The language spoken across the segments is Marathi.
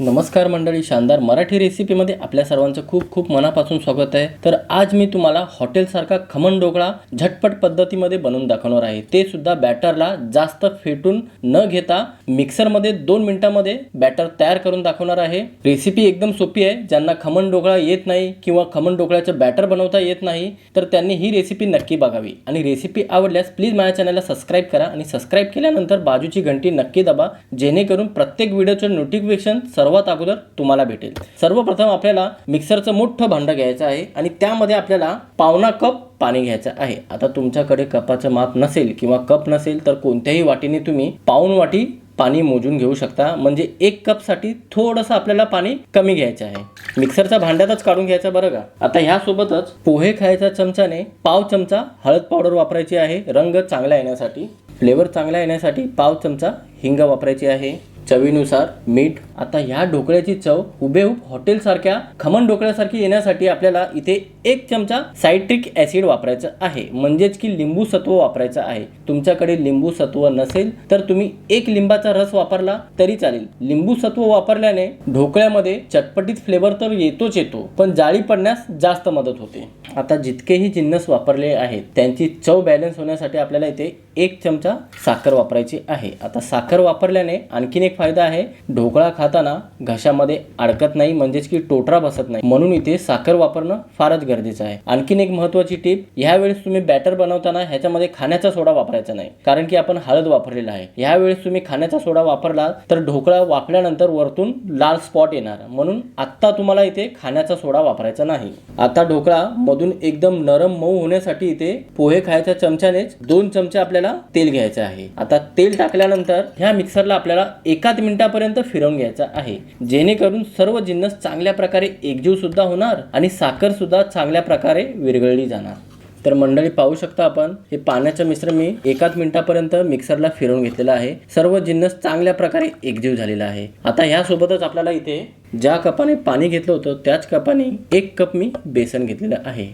नमस्कार मंडळी शानदार मराठी रेसिपीमध्ये आपल्या सर्वांचं खूप खूप मनापासून स्वागत आहे. तर आज मी तुम्हाला हॉटेलसारखा खमण ढोकळा झटपट पद्धतीमध्ये बनवून दाखवणार आहे. ते सुद्धा बॅटरला जास्त फेटून न घेता मिक्सरमध्ये दोन मिनिटांमध्ये बॅटर तयार करून दाखवणार आहे. रेसिपी एकदम सोपी आहे. ज्यांना खमण ढोकळा येत नाही किंवा खमण ढोकळ्याचं बॅटर बनवता येत नाही तर त्यांनी ही रेसिपी नक्की बघावी. आणि रेसिपी आवडल्यास प्लीज माझ्या चॅनलला सबस्क्राईब करा आणि सबस्क्राईब केल्यानंतर बाजूची घंटी नक्की दाबा जेणेकरून प्रत्येक व्हिडिओचं नोटिफिकेशन सर्व सर्वात अगोदर तुम्हाला भेटेल. सर्वप्रथम आपल्याला मिक्सरचं मोठं भांडं घ्यायचं आहे आणि त्यामध्ये आपल्याला पावणा कप पाणी घ्यायचं आहे. आता तुमच्याकडे कपाचं माप नसेल किंवा कप नसेल तर कोणत्याही वाटीने तुम्ही पाऊन वाटी पाणी मोजून घेऊ शकता. म्हणजे एक कपसाठी थोडंसं आपल्याला पाणी कमी घ्यायचं आहे. मिक्सरच्या भांड्यातच काढून घ्यायचं बरं का? आता ह्यासोबतच पोहे खायच्या चमच्याने पाव चमचा हळद पावडर वापरायची आहे. रंग चांगला येण्यासाठी फ्लेवर चांगला येण्यासाठी पाव चमचा हिंग वापरायची आहे. चवीनुसार मीठ आता ह्या ढोकळ्याची चव हुबेहूब हॉटेलसारख्या खमण ढोकळ्यासारखी येण्यासाठी आपल्याला इथे एक चमचा सायट्रिक ऍसिड वापरायचं आहे. म्हणजेच की लिंबू सत्व वापरायचं आहे. तुमच्याकडे लिंबू सत्व नसेल तर तुम्ही एक लिंबाचा रस वापरला तरी चालेल. लिंबू सत्व वापरल्याने ढोकळ्यामध्ये चटपटीत फ्लेवर तर येतोच येतो पण जाळी पडण्यास जास्त मदत होते. आता जितकेही जिन्नस वापरले आहेत त्यांची चव बॅलन्स होण्यासाठी आपल्याला इथे एक चमचा साखर वापरायची आहे. आता साखर वापरल्याने आणखीन एक फायदा आहे ढोकळा खाताना घशामध्ये अडकत नाही म्हणजेच की टोटरा बसत नाही. म्हणून इथे साखर वापरणं फारच गरजेचं आहे. आणखीन एक महत्वाची टीप ह्यावेळेस तुम्ही बॅटर बनवताना ह्याच्यामध्ये खाण्याचा सोडा वापरायचा नाही. कारण की आपण हळद वापरलेला आहे. ह्यावेळेस तुम्ही खाण्याचा सोडा वापरला तर ढोकळा वाफल्यानंतर वरतून लाल स्पॉट येणार. म्हणून आत्ता तुम्हाला इथे खाण्याचा सोडा वापरायचा नाही. आता ढोकळा मधून एकदम नरम मऊ होण्यासाठी इथे पोहे खायच्या चमच्यानेच दोन चमचे आपल्याला तेल घ्यायचे आहे. आता तेल टाकल्यानंतर ह्या मिक्सरला आपल्याला एक एकाच मिनिटापर्यंत फिरवून घ्यायचा आहे. जेणेकरून सर्व जिन्नस चांगल्या प्रकारे एकजीव सुद्धा होणार आणि साखर सुद्धा चांगल्या प्रकारे विरघळली जाणार. तर मंडळी पाहू शकता आपण हे पाण्याचं मिश्रण मी एकाच मिनिटापर्यंत मिक्सरला फिरवून घेतलेलं आहे. सर्व जिन्नस चांगल्या प्रकारे एकजीव झालेला आहे. आता ह्यासोबतच आपल्याला इथे ज्या कपाने पाणी घेतलं होतं त्याच कपाने एक कप मी बेसन घेतलेलं आहे.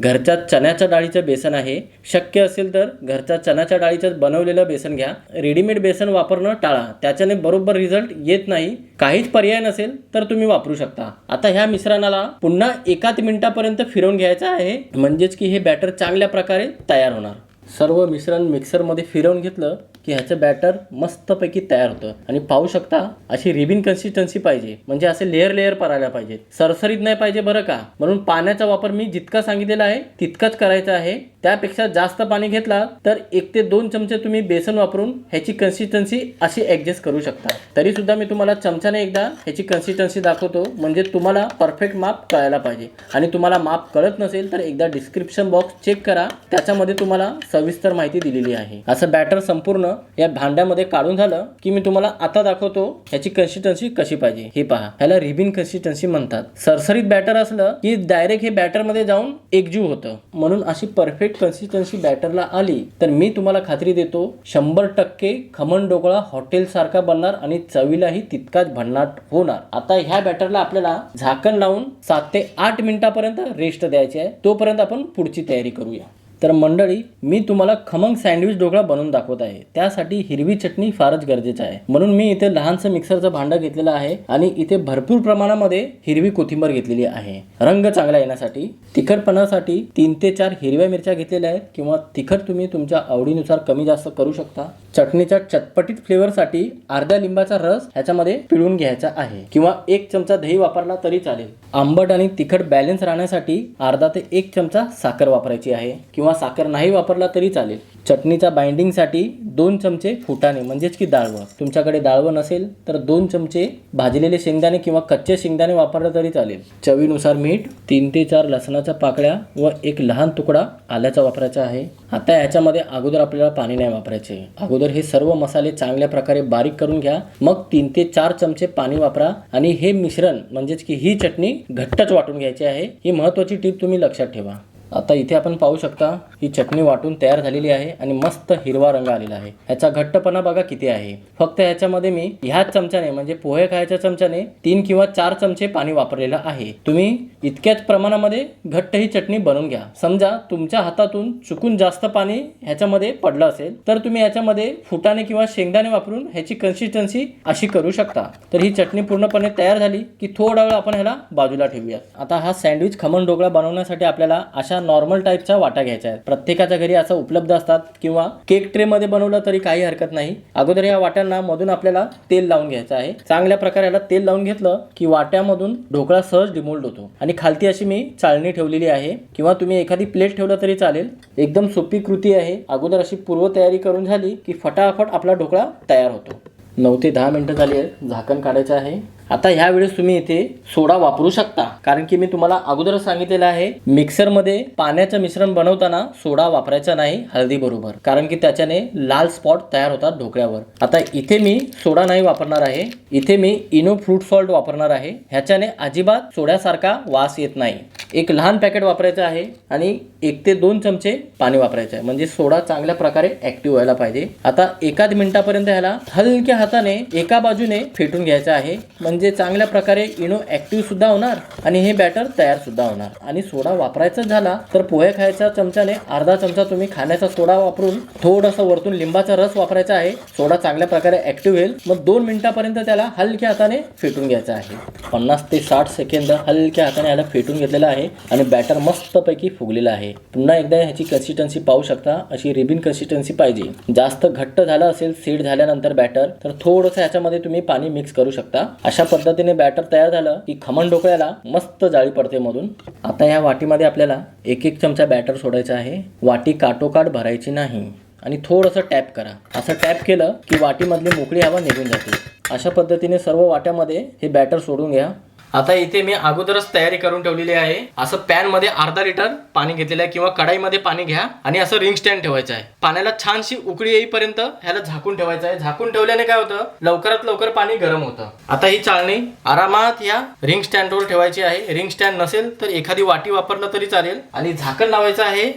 घरच्या चण्याच्या डाळीचं बेसन आहे. शक्य असेल तर घरच्या चण्याच्या डाळीचं बनवलेलं बेसन घ्या. रेडीमेड बेसन वापरणं टाळा. त्याच्याने बरोबर रिझल्ट येत नाही. काहीच पर्याय नसेल तर तुम्ही वापरू शकता. आता ह्या मिश्रणाला पुन्हा एकाच मिनिटापर्यंत फिरवून घ्यायचं आहे. म्हणजेच की हे बॅटर चांगल्या प्रकारे तयार होणार. सर्व मिश्रण मिक्सरमध्ये फिरवून घेतलं. की ह्याचं बॅटर मस्तपैकी तयार होतं. आणि पाहू शकता अशी रिबिन कन्सिस्टन्सी पाहिजे. म्हणजे असे लेअर लेअर पडायला पाहिजेत. सरसरीत नाही पाहिजे बरं का? म्हणून पाण्याचा वापर मी जितका सांगितलेला आहे तितकाच करायचा आहे. त्यापेक्षा जास्त पाणी घेतला तर एक ते दोन चमचे तुम्ही बेसन वापरून ह्याची कन्सिस्टन्सी अशी ऍडजस्ट करू शकता. तरी सुद्धा मी तुम्हाला चमच्याने एकदा ह्याची कन्सिस्टन्सी दाखवतो. म्हणजे तुम्हाला परफेक्ट माप कळायला पाहिजे. आणि तुम्हाला माप कळत नसेल तर एकदा डिस्क्रिप्शन बॉक्स चेक करा. त्याच्यामध्ये तुम्हाला सविस्तर माहिती दिलेली आहे. असं बॅटर संपूर्ण या भांड्यामध्ये काढून झालं की मी तुम्हाला आता दाखवतो ह्याची कन्सिस्टन्सी कशी पाहिजे. हे पहा. ह्याला रिबिन कन्सिस्टन्सी म्हणतात. सरसरीत बॅटर असलं की डायरेक्ट हे बॅटरमध्ये जाऊन एकजीव होतं. म्हणून अशी परफेक्ट कन्सिस्टन्सी बॅटरला आली तर मी तुम्हाला खात्री देतो शंभर टक्के खमण ढोकळा हॉटेल सारखा बनणार आणि चवीलाही तितकाच भन्नाट होणार. आता ह्या बॅटरला आपल्याला झाकण लावून सात ते आठ मिनिटापर्यंत रेस्ट द्यायची आहे. तोपर्यंत आपण पुढची तयारी करूया. तर मंडळी मी तुम्हाला खमंग सँडविच ढोकळा बनवून दाखवत आहे. त्यासाठी हिरवी चटणी फारच गरजेचं आहे. म्हणून मी इथे लहानसं मिक्सरचं भांडं घेतलेलं आहे आणि इथे भरपूर प्रमाणामध्ये हिरवी कोथिंबर घेतलेली आहे. रंग चांगला येण्यासाठी तिखटपणासाठी तीन ते चार हिरव्या मिरच्या घेतलेल्या आहेत किंवा तिखट तुम्ही तुमच्या आवडीनुसार कमी जास्त करू शकता. चटणीच्या चटपटीत फ्लेवरसाठी अर्ध्या लिंबाचा रस ह्याच्यामध्ये पिळून घ्यायचा आहे किंवा एक चमचा दही वापरला तरी चालेल. आंबट आणि तिखट बॅलन्स राहण्यासाठी अर्धा ते एक चमचा साखर वापरायची आहे किंवा साखर नाही वापरला तरी चालेल. चटणीच्या बाइंडिंगसाठी दोन चमचे फुटाणे म्हणजेच की डाळवं तुमच्याकडे डाळवं नसेल तर दोन चमचे भाजलेले शेंगदाणे किंवा कच्चे शेंगदाणे वापरलं तरी चालेल. चवीनुसार मीठ तीन ते चार लसणाच्या पाकळ्या व एक लहान तुकडा आल्याचा वापरायचा आहे. आता ह्याच्यामध्ये अगोदर आपल्याला पाणी नाही वापरायचे. अगोदर हे सर्व मसाले चांगल्या प्रकारे बारीक करून घ्या. मग तीन ते चार चमचे पाणी वापरा आणि हे मिश्रण म्हणजेच की ही चटणी घट्टच वाटून घ्यायची आहे. ही महत्वाची टीप तुम्ही लक्षात ठेवा. आता इथे आपण पाहू शकता ही चटणी वाटून तयार झालेली आहे आणि मस्त हिरवा रंग आलेला आहे. ह्याचा घट्टपणा बघा किती आहे. फक्त ह्याच्यामध्ये मी ह्याच चमच्याने म्हणजे पोहे खायच्या चमच्याने तीन किंवा चार चमचे पाणी वापरलेलं आहे. तुम्ही इतक्याच प्रमाणामध्ये घट्ट ही चटणी बनवून घ्या. समजा तुमच्या हातातून चुकून जास्त पाणी ह्याच्यामध्ये पडलं असेल तर तुम्ही ह्याच्यामध्ये फुटाणे किंवा शेंगदाणे वापरून ह्याची कन्सिस्टन्सी अशी करू शकता. तर ही चटणी पूर्णपणे तयार झाली की थोडा वेळ आपण ह्याला बाजूला ठेवूया आता हा सँडविच खमण ढोकळा बनवण्यासाठी आपल्याला अशा नॉर्मल टाईपच्या वाटा घ्यायच्या आहेत. प्रत्येकाच्या घरी असं उपलब्ध असतात किंवा केक ट्रे मध्ये बनवलं तरी काही हरकत नाही. अगोदर या वाट्यांना मधून आपल्याला तेल लावून घ्यायचं आहे. चांगल्या प्रकारे याला तेल लावून घेतलं की वाट्यामधून ढोकळा सहज डिमोल्ड होतो. आणि खालती अशी मी चाळणी ठेवलेली आहे. किंवा तुम्ही एखादी प्लेट ठेवलं तरी चालेल. एकदम सोपी कृती आहे. अगोदर अशी पूर्वतयारी करून झाली की फटाफट आपला ढोकळा तयार होतो. नऊ ते दहा मिनटं झाली आहेत. झाकण काढायचं आहे. आता ह्या वेळेस तुम्ही इथे सोडा वापरू शकता. कारण की मी तुम्हाला अगोदरच सांगितलेलं आहे मिक्सरमध्ये पाण्याचं मिश्रण बनवताना सोडा वापरायचा नाही हळदी बरोबर. कारण की त्याच्याने लाल स्पॉट तयार होतात ढोकळ्यावर. आता इथे मी सोडा नाही वापरणार आहे इथे मी इनो फ्रूट सॉल्ट वापरणार आहे. ह्याच्याने अजिबात सोड्यासारखा वास येत नाही. एक लहान पॅकेट वापरायचं आहे आणि एक ते दोन चमचे पाणी वापरायचं आहे. म्हणजे सोडा चांगल्या प्रकारे ऍक्टिव्ह व्हायला पाहिजे. आता एकाच मिनिटापर्यंत ह्याला हलक्या हाताने एका बाजूने फेटून घ्यायचं आहे. म्हणजे म्हणजे चांगल्या प्रकारे इनो ऍक्टिव्ह सुद्धा होणार आणि हे बॅटर तयार सुद्धा होणार. आणि सोडा वापरायचा झाला तर पोहे खायच्या चमच्याने अर्धा चमचा तुम्ही खाण्याचा सोडा वापरून थोडंसं वरतून लिंबाचा रस वापरायचा आहे. सोडा चांगल्या प्रकारे ऍक्टिव्ह होईल. मग दोन मिनिटापर्यंत त्याला हलक्या हाताने फेटून घ्यायचा आहे. पन्नास ते साठ सेकंद हलक्या हाताने याला फेटून घेतलेला आहे आणि बॅटर मस्तपैकी फुगलेला आहे. पुन्हा एकदा ह्याची कन्सिस्टन्सी पाहू शकता. अशी रिबिन कन्सिस्टन्सी पाहिजे. जास्त घट्ट झालं असेल सीड झाल्यानंतर बॅटर तर थोडंसं ह्याच्यामध्ये तुम्ही पाणी मिक्स करू शकता. अशा पद्धतीने बॅटर तयार झालं की खमण ढोकळ्याला मस्त जाळी पडते मधून. आता या वाटीमध्ये आपल्याला एक एक चमचा बॅटर सोडायचा आहे. वाटी काटोकाट भरायची नाही. आणि थोडंसं टॅप करा. असं टॅप केलं की वाटीमधली मोकळी हवा निघून जाते. अशा पद्धतीने सर्व वाट्यामध्ये हे बॅटर सोडून घ्या. आता इथे मी अगोदरच तयारी करून ठेवलेली आहे. असं पॅनमध्ये अर्धा लिटर पाणी घेतलेलं आहे किंवा कढाईमध्ये पाणी घ्या आणि असं रिंग स्टँड ठेवायचं आहे. पाण्याला छानशी उकळी येईपर्यंत ह्याला झाकून ठेवायचं आहे. झाकून ठेवल्याने काय होतं? लवकरात लवकर पाणी गरम होतं. आता ही चाळणी आरामात या रिंग स्टँडवर ठेवायची आहे. रिंग स्टँड नसेल तर एखादी वाटी वापरलं तरी चालेल. आणि झाकण लावायचं आहे.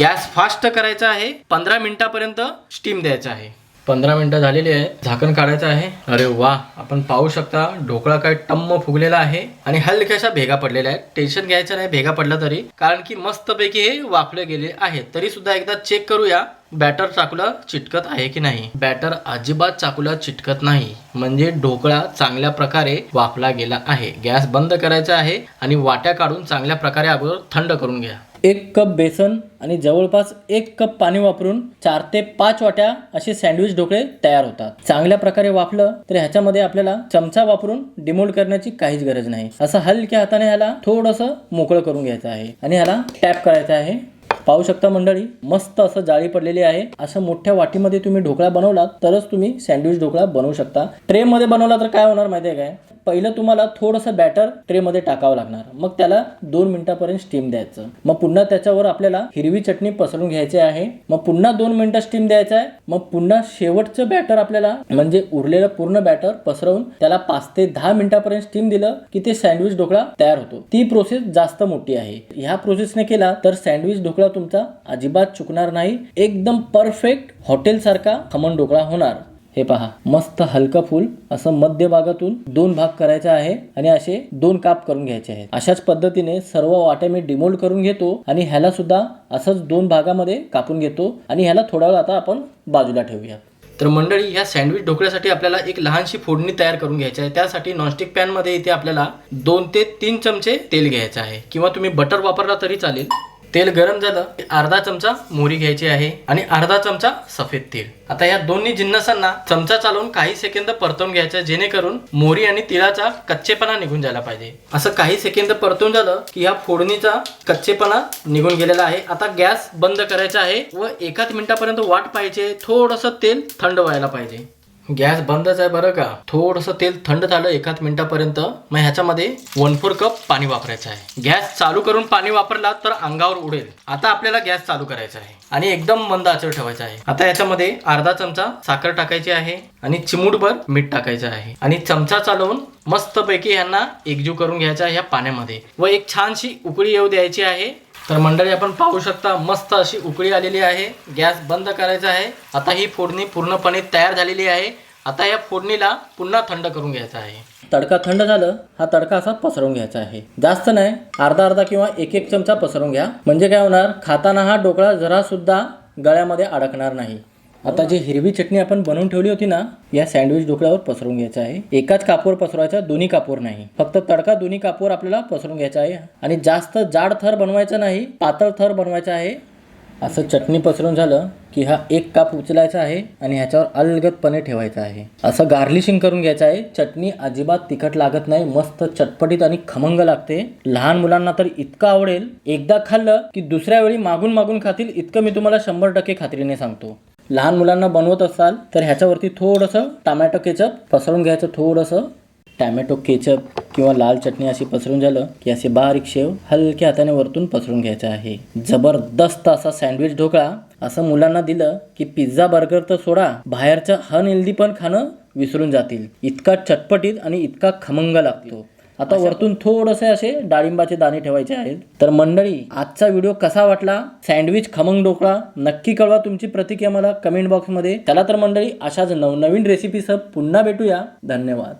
गॅस फास्ट करायचा आहे. पंधरा मिनिटापर्यंत स्टीम द्यायचा आहे. पंधरा मिनिटं झालेली आहे. झाकण काढायचं आहे. अरे वा आपण पाहू शकता ढोकळा काय टम्म फुगलेला आहे आणि हलक्याशा भेगा पडलेल्या आहेत. टेन्शन घ्यायचं नाही भेगा पडला तरी. कारण की मस्तपैकी हे वाफले गेले आहेत. तरी सुद्धा एकदा चेक करूया बॅटर चाकूला चिटकत आहे की नाही. बॅटर अजिबात चाकूला चिटकत नाही. म्हणजे ढोकळा चांगल्या प्रकारे वाफला गेला आहे. गॅस बंद करायचा आहे आणि वाट्या काढून चांगल्या प्रकारे अगोदर थंड करून घ्या. एक कप बेसन आणि जवळपास एक कप पाणी वापरून चार ते पाच वाट्या असे सँडविच ढोकळे तयार होतात. चांगल्या प्रकारे वाफलं तर ह्याच्यामध्ये आपल्याला चमचा वापरून डिमोल्ड करण्याची काहीच गरज नाही. असं हलक्या हाताने ह्याला थोडंसं मोकळं करून घ्यायचं आहे आणि ह्याला टॅप करायचं आहे. पाहू शकता मंडळी मस्त असं जाळी पडलेली आहे. असं मोठ्या वाटीमध्ये तुम्ही ढोकळा बनवलात तरच तुम्ही सँडविच ढोकळा बनवू शकता. ट्रे मध्ये बनवला तर काय होणार माहिती आहे काय? पहिलं तुम्हाला थोडंसं बॅटर ट्रेमध्ये टाकावं लागणार. मग त्याला दोन मिनिटापर्यंत स्टीम द्यायचं. मग पुन्हा त्याच्यावर आपल्याला हिरवी चटणी पसरून घ्यायची आहे. मग पुन्हा दोन मिनिटं स्टीम द्यायचं आहे. मग पुन्हा शेवटचं बॅटर आपल्याला म्हणजे उरलेलं पूर्ण बॅटर पसरवून त्याला पाच ते दहा मिनिटापर्यंत स्टीम दिलं की ते सँडविच ढोकळा तयार होतो. ती प्रोसेस जास्त मोठी आहे. ह्या प्रोसेसने केला तर सँडविच ढोकळा तुमचा अजिबात चुकणार नाही. एकदम परफेक्ट हॉटेल सारखा खमण ढोकळा होणार. हे पहा मस्त हलका फुल असं मध्य भागातून दोन भाग करायचा आहे आणि असे दोन काप करून घ्यायचे आहेत. अशाच पद्धतीने सर्व वाट्या मी डिमोल्ड करून घेतो आणि ह्याला सुद्धा असंच दोन भागामध्ये कापून घेतो आणि ह्याला थोडा वेळ आता आपण बाजूला ठेवूया. तर मंडळी या सँडविच ढोकळ्यासाठी आपल्याला एक लहानशी फोडणी तयार करून घ्यायची आहे. त्यासाठी नॉनस्टिक पॅनमध्ये इथे आपल्याला दोन ते तीन चमचे तेल घ्यायचं आहे. किंवा तुम्ही बटर वापरला तरी चालेल. तेल गरम झालं की अर्धा चमचा मोहरी घ्यायची आहे आणि अर्धा चमचा सफेद तेल. आता या दोन्ही जिन्नसांना चमचा चालवून काही सेकंद परतवून घ्यायचा जेणेकरून मोहरी आणि तिळाचा कच्चेपणा निघून जायला पाहिजे. असं काही सेकंद परतून झालं की या फोडणीचा कच्चेपणा निघून गेलेला आहे. आता गॅस बंद करायचा आहे व एकाच मिनिटापर्यंत वाट पाहिजे थोडंसं तेल थंड व्हायला पाहिजे. गॅस बंदच आहे बरं का. थोडंसं तेल थंड झालं एकाच मिनिटापर्यंत मग ह्याच्यामध्ये वन फोर कप पाणी वापरायचं आहे. गॅस चालू करून पाणी वापरला तर अंगावर उडेल. आता आपल्याला गॅस चालू करायचा आहे. आणि एकदम मंद आचर ठेवायचा आहे. आता याच्यामध्ये अर्धा चमचा साखर टाकायची आहे आणि चिमूटभर मीठ टाकायचं आहे. आणि चमचा चालवून मस्तपैकी यांना एकजीव करून घ्यायचा आहे ह्या पाण्यामध्ये. व एक छानशी उकळी येऊ द्यायची आहे. तर मंडळी आपण पाहू शकता मस्त अशी उकळी आलेली आहे. गॅस बंद करायचा आहे. आता ही फोडणी पूर्णपणे तयार झालेली आहे. आता या फोडणीला पुन्हा थंड करून घ्यायचा आहे. तडका थंड झालं हा तडका असा पसरवून घ्यायचा आहे. जास्त नाही अर्धा अर्धा किंवा एक एक चमचा पसरवून घ्या. म्हणजे काय होणार खाताना हा ढोकळा जरा सुद्धा गळ्यामध्ये अडकणार नाही. आता जी हिरवी चटणी आपण बनवून ठेवली होती ना या सँडविच ढोकळ्यावर पसरून घ्यायचं आहे. एकाच कापूर पसरवायचा दोन्ही कापूर नाही. फक्त तडका दोन्ही कापूर आपल्याला पसरून घ्यायचा आहे. आणि जास्त जाड थर बनवायचा नाही पातळ थर बनवायचा आहे. असं चटणी पसरून झालं की हा एक काप उचलायचा आहे आणि ह्याच्यावर अलगदपणे ठेवायचा आहे. असं गार्लिशिंग करून घ्यायचं आहे. चटणी अजिबात तिखट लागत नाही मस्त चटपटीत आणि खमंग लागते. लहान मुलांना तर इतकं आवडेल. एकदा खाल्लं की दुसऱ्या वेळी मागून मागून खातील इतकं मी तुम्हाला शंभर टक्के खात्रीने सांगतो. लहान मुलांना बनवत असाल तर ह्याच्यावरती थोडंसं टमॅटो केचप पसरून घ्यायचं थोडंसं टॅमॅटो केचप किंवा लाल चटणी अशी पसरून झालं की असे बारीक शेव हलक्या हाताने वरतून पसरून घ्यायचं आहे. जबरदस्त असा सँडविच ढोकळा असं मुलांना दिलं की पिझ्झा बर्गर तर सोडा बाहेरचं अनहेल्दी पण खाणं विसरून जातील. इतका चटपटीत आणि इतका खमंग लागतो. आता वरतून थोडंसे असे डाळिंबाचे दाणे ठेवायचे आहेत. तर मंडळी आजचा व्हिडिओ कसा वाटला? सँडविच खमंग ढोकळा? नक्की कळवा तुमची प्रतिक्रिया मला कमेंट बॉक्समध्ये. चला तर मंडळी अशाच नवनवीन रेसिपीसह पुन्हा भेटूया. धन्यवाद.